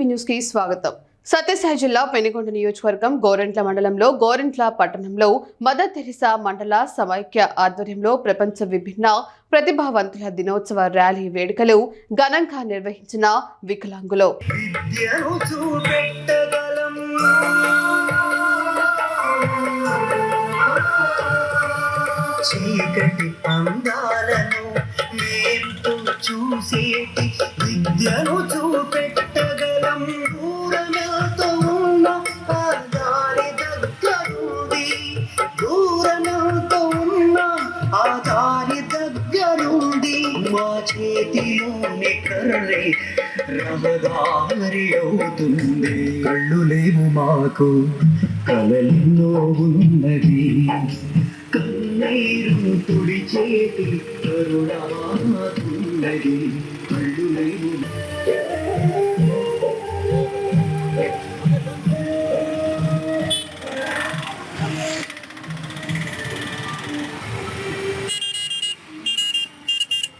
TV న్యూస్కి స్వాగతం. సత్యసాయి జిల్లా పెనుగొండ నియోజకవర్గం గోరెంట్ల మండలంలో గోరెంట్ల పట్టణంలో మదర్ తెరిసా మండల సమైక్య ఆధ్వర్యంలో ప్రపంచ విభిన్న ప్రతిభావంతుల దినోత్సవ ర్యాలీ వేడుకలు ఘనంగా నిర్వహించిన వికలాంగులు. చీకటి చూసేటి విద్యను చూపెట్టగలం ఆ దారి దగ్గరుంది మా చేతిలోని కర్రే రహదారి అవుతుంది కళ్ళు లేవు మాకు కలలిలో ఉన్నది కన్నీరు తుడిచేటి కరుణాతున్నది కళ్ళు లేవు